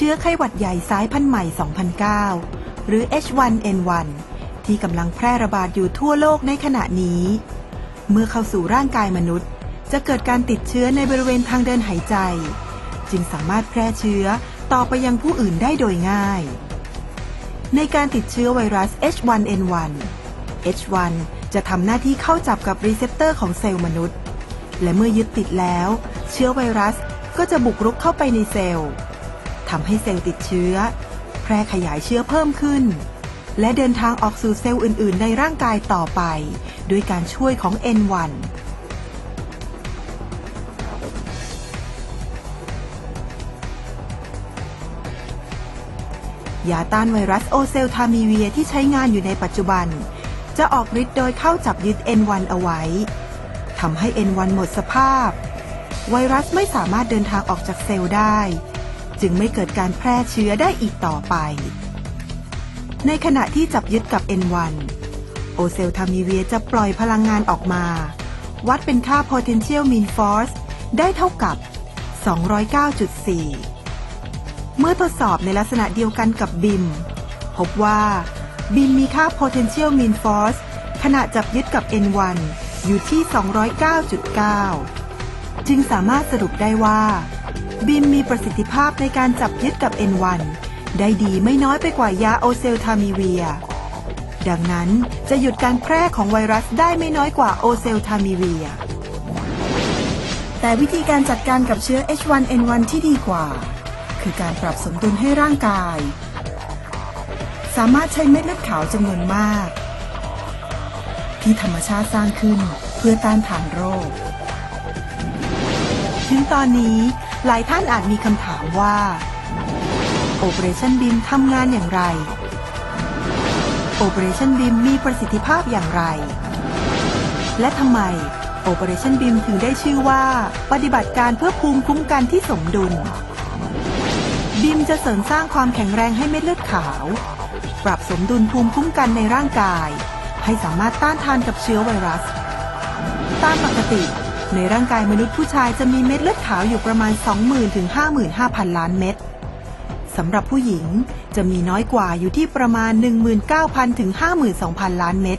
เชื้อไข้หวัดใหญ่สายพันธุ์ใหม่ 2009 หรือ H1N1 ที่กำลังแพร่ระบาดอยู่ทั่วโลกในขณะนี้ เมื่อเข้าสู่ร่างกายมนุษย์ จะเกิดการติดเชื้อในบริเวณทางเดินหายใจ จึงสามารถแพร่เชื้อต่อไปยังผู้อื่นได้โดยง่าย ในการติดเชื้อไวรัส H1N1 H1 จะทำหน้าที่เข้าจับกับรีเซพเตอร์ของเซลล์มนุษย์ และเมื่อยึดติดแล้ว เชื้อไวรัสก็จะบุกรุกเข้าไปในเซลล์ ทำให้เซลล์ติดเชื้อ แพร่ขยายเชื้อเพิ่มขึ้น และเดินทางออกสู่เซลล์อื่น ๆ ในร่างกายต่อไป ด้วยการช่วยของ N1 ยาต้านไวรัสโอเซลทามีเวียที่ใช้งานอยู่ในปัจจุบัน จะออกฤทธิ์โดยเข้าจับยึด N1 เอาไว้ทำให้ N1 หมดสภาพ ไวรัสไม่สามารถเดินทางออกจากเซลล์ได้ จึงไม่เกิดการแพร่เชื้อได้อีกต่อไป ในขณะที่จับยึดกับ N1 โอเซลทามีเวียจะปล่อยพลังงานออกมา วัดเป็นค่า potential mean force ได้เท่ากับ 209.4 เมื่อทดสอบในลักษณะเดียวกันกับบิม พบว่าบิมมีค่า potential mean force ขณะจับยึดกับ N1 อยู่ที่ 209.9 จึงสามารถสรุปได้ว่า บิมมีประสิทธิภาพในการจับยึดกับ N1 ได้ดีไม่น้อยไปกว่ายาโอเซลทามีเวีย ดังนั้นจะหยุดการแพร่ของไวรัสได้ไม่น้อยกว่าโอเซลทามีเวีย แต่วิธีการจัดการกับเชื้อ H1N1 ที่ดีกว่า คือการปรับสมดุลให้ร่างกาย สามารถใช้เม็ดเลือดขาวจำนวนมาก ที่ธรรมชาติสร้างขึ้นเพื่อต้านทานโรค ถึงตอนนี้ หลายท่านอาจมีคำถามว่า Operation BIM ทำงานอย่างไร Operation BIM มีประสิทธิภาพอย่างไร และทำไม Operation BIM ถึงได้ชื่อว่า ปฏิบัติการเพื่อภูมิคุ้มกันที่สมดุลบิมจะเสริมสร้างความแข็งแรงให้เม็ดเลือดขาว ปรับสมดุลภูมิคุ้มกันในร่างกาย ให้สามารถต้านทานกับเชื้อไวรัส ตามปกติ ในร่างกายมนุษย์ผู้ชายจะมีเม็ดเลือดขาวอยู่ประมาณ 20,000ถึง55,000 ล้านเม็ดสำหรับผู้หญิงจะมีน้อยกว่าอยู่ที่ประมาณ 19,000ถึง52,000 ล้านเม็ด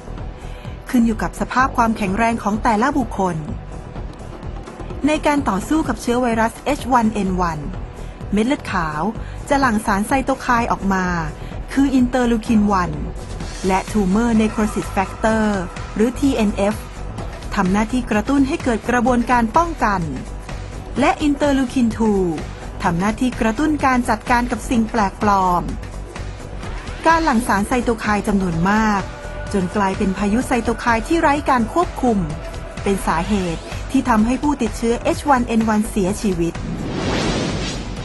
ขึ้นอยู่กับสภาพความแข็งแรงของแต่ละบุคคล ในการต่อสู้กับเชื้อไวรัส H1N1 เม็ดเลือดขาวจะหลั่งสารไซโตไคน์ออกมา คืออินเตอร์ลูคิน 1 และ Tumor Necrosis Factor หรือ TNF ทำหน้าที่กระตุ้นให้เกิดกระบวนการป้องกัน และอินเตอร์ลูคิน 2 ทำหน้าที่กระตุ้นการจัดการกับสิ่งแปลกปลอม การหลั่งสารไซโตไคน์จำนวนมาก จนกลายเป็นพายุไซโตไคน์ที่ไร้การควบคุม เป็นสาเหตุที่ทำให้ผู้ติดเชื้อ H1N1 เสียชีวิต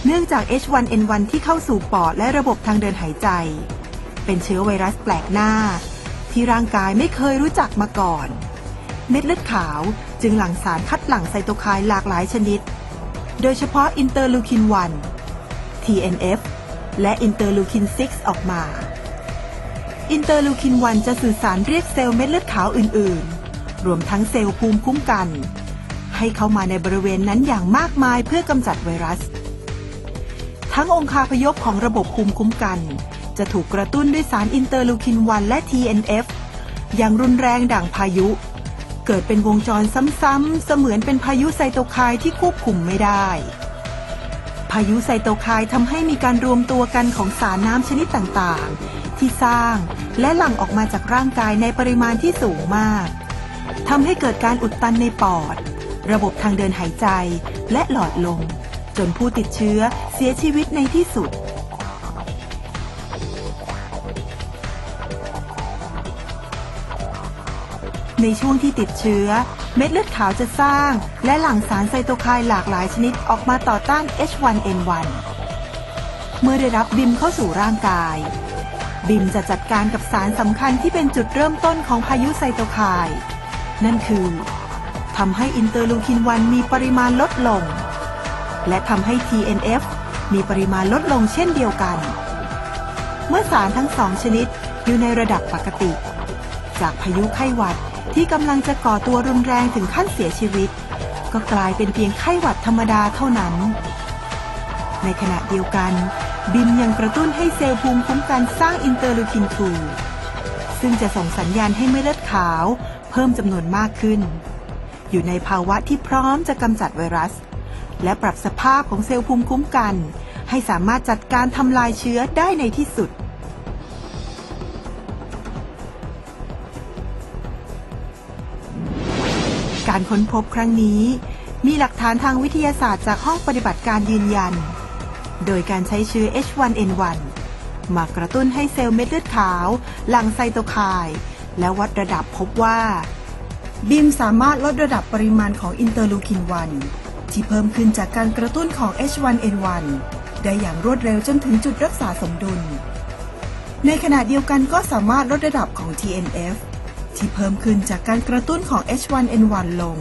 เนื่องจาก H1N1 ที่เข้าสู่ปอดและระบบทางเดินหายใจ เป็นเชื้อไวรัสแปลกหน้า ที่ร่างกายไม่เคยรู้จักมาก่อน เม็ดเลือดขาวจึงหลั่งสารคัดหลั่งไซโตไคน์หลากหลายชนิด โดยเฉพาะอินเตอร์ลูคิน 1 TNF และอินเตอร์ลูคิน 6 ออกมาอินเตอร์ลูคิน 1 จะสื่อสารเรียกเซลล์เม็ดเลือดขาวอื่น ๆ รวมทั้งเซลล์ภูมิคุ้มกัน ให้เข้ามาในบริเวณนั้นอย่างมากมายเพื่อกำจัดไวรัส ทั้งองคาพยพของระบบภูมิคุ้มกัน จะถูกกระตุ้นด้วยสารอินเตอร์ลูคิน 1 และ TNF อย่างรุนแรงดั่งพายุ เกิดเป็นวงจรซ้ำๆเสมือนเป็นพายุไซโตไคน์ที่ควบคุมไม่ได้ พายุไซโตไคน์ทำให้มีการรวมตัวกันของสารน้ำชนิดต่างๆ ที่สร้างและหลั่งออกมาจากร่างกายในปริมาณที่สูงมากทำให้เกิดการอุดตันในปอด ระบบทางเดินหายใจและหลอดลม จนผู้ติดเชื้อเสียชีวิตในที่สุด ในช่วงที่ติดเชื้อ เม็ดเลือดขาวจะสร้าง และหลั่งสารไซโตไคน์หลากหลายชนิดออกมาต่อต้าน H1N1 เมื่อได้รับบิมเข้าสู่ร่างกาย บิมจะจัดการกับสารสำคัญที่เป็นจุดเริ่มต้นของพายุไซโตไคน์นั่นคือทำให้อินเตอร์ลูคิน1มีปริมาณลดลง และทำให้ TNF มีปริมาณลดลงเช่นเดียวกัน เมื่อสารทั้งสองชนิดอยู่ในระดับปกติ จากพายุไข้หวัด ที่กำลังจะก่อตัวรุนแรงถึงขั้นเสียชีวิต ก็กลายเป็นเพียงไข้หวัดธรรมดาเท่านั้น ในขณะเดียวกัน บิมยังกระตุ้นให้เซลล์ภูมิคุ้มกันสร้างอินเตอร์ลูคิน2ซึ่งจะส่งสัญญาณให้เม็ดเลือดขาว เพิ่มจำนวนมากขึ้น อยู่ในภาวะที่พร้อมจะกำจัดไวรัส และปรับสภาพของเซลล์ภูมิคุ้มกัน ให้สามารถจัดการทำลายเชื้อได้ในที่สุด การค้นพบครั้งนี้ มีหลักฐานทางวิทยาศาสตร์จากห้องปฏิบัติการยืนยัน โดยการใช้เชื้อ H1N1 มากระตุ้นให้เซลล์เม็ดเลือดขาวหลั่งไซโตไคน์และวัดระดับพบว่าบิมสามารถลดระดับปริมาณของอินเตอร์ลูคิน 1 ที่เพิ่มขึ้นจากการกระตุ้นของ H1N1 ได้อย่างรวดเร็วจนถึงจุดรักษาสมดุล ในขณะเดียวกันก็สามารถลดระดับของ TNF ที่เพิ่มขึ้นจากการกระตุ้นของ H1N1 ลง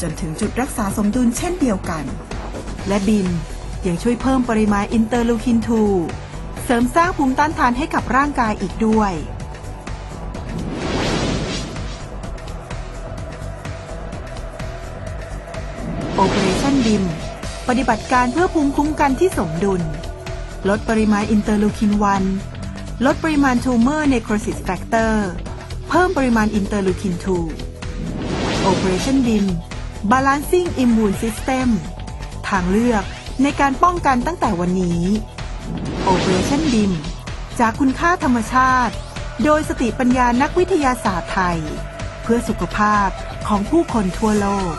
จนถึงจุดรักษาสมดุลเช่นเดียวกัน และบิมยังช่วยเพิ่มปริมาณอินเตอร์ลูคิน 2 เสริมสร้างภูมิต้านทานให้กับร่างกายอีกด้วย Operation BIM ปฏิบัติการเพื่อภูมิคุ้มกันที่สมดุล ลดปริมาณอินเตอร์ลูคิน 1 ลดปริมาณ Tumor Necrosis Factor เเพิ่มปริมาณอินเตอร์ลูคิน 2 Operation DIM Balancing Immune System ทางเลือกในการป้องกันตั้งแต่วันนี้ Operation DIM จากคุณค่าธรรมชาติ โดยสติปัญญานักวิทยาศาสตร์ไทย เพื่อสุขภาพของผู้คนทั่วโลก